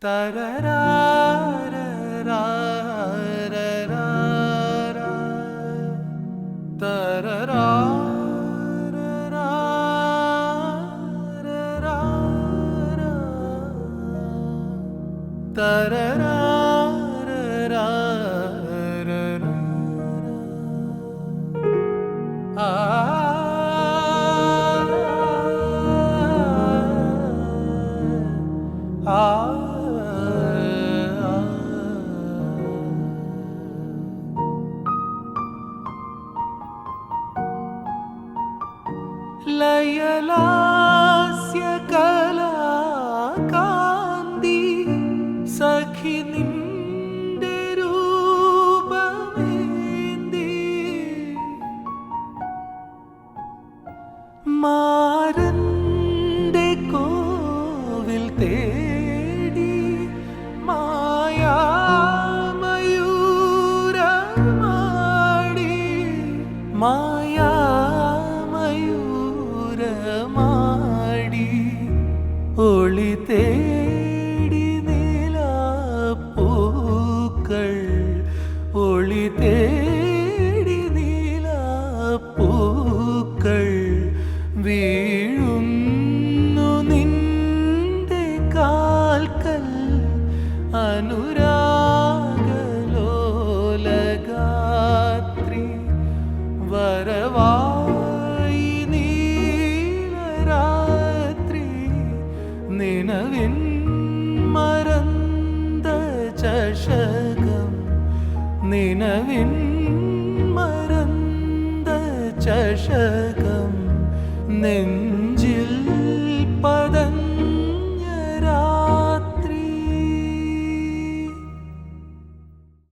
da da da ലയലാസ്യ കലാകാന്തി സഖി നിന്റെ രൂപമേന്തി. മാരന്റെ കോവിൽ തേടി മായാമയൂരമാടി. മായാമയൂരമാടി ഒളി തേടി നീലപ്പൂക്കൾ. ഒളി തേടി നീലപ്പൂക്കൾ. വീഴുന്നു നിന്റെ കാൽക്കൽ അനുരാഗലോലഗാത്രി വരവായി ചഷകം നിനവിൻ മറന്ത ചഷകം നെഞ്ച